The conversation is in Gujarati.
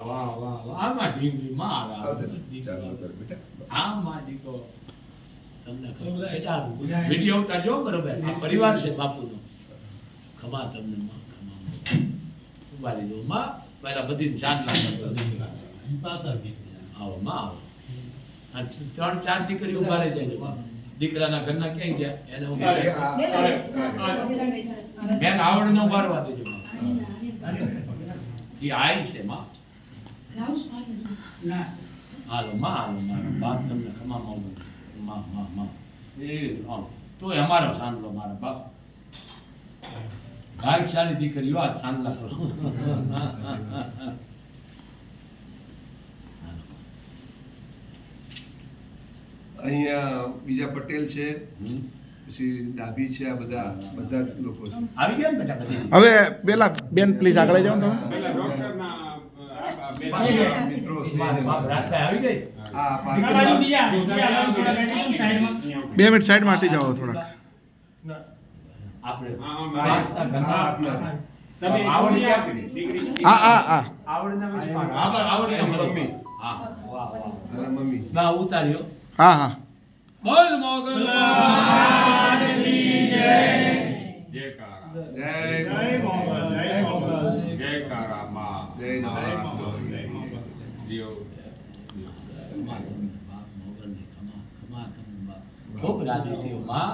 આમાં ઢીંગલી. માં આવે. દીકરો. તમને ખબર. વીડિયો બરોબર. આ પરિવાર છે બાપુનો. ખમા તમને માં ખમા. ઊભા રહેજો માં. પહેલા બધી ચાંદલા કરતો આવો માં આવો. ત્રણ ચાર દીકરી ઊભા રહી જાય. દીકરાના ઘરના ક્યાંય ગયા? એને ઊભા રહે. બેન આવડને ઊભા રહેવા દેજો માં. આઈ છે માં. હાલો માં હાલો મારો બાપ તમને ખમામાં ઊભો છે. માં માં માં એ તો અમારો સાંભળો મારા બાપ ભાગશાળી દીકરીઓ આ સાંભળા કરો અહીંયા બીજા પટેલ છે હમ. પછી ડાભી છે આ બધા બધા જ લોકો છે આવી ગયા ને બેટા હવે પેલા બેન પ્લીઝ આગળ જાઓ તમે પેલા ડોક્ટરના મિત્રો છે મારા બાપ રાતના આવી ગઈ આ બે મિનિટ સાઈડ હટી જાઓ થોડાક. હા, હા, ઉતાર્યો હા હા. મોગલ જય. કારા જય. જય કારા માં જય. દિયો ખૂબ રાજી થયો માં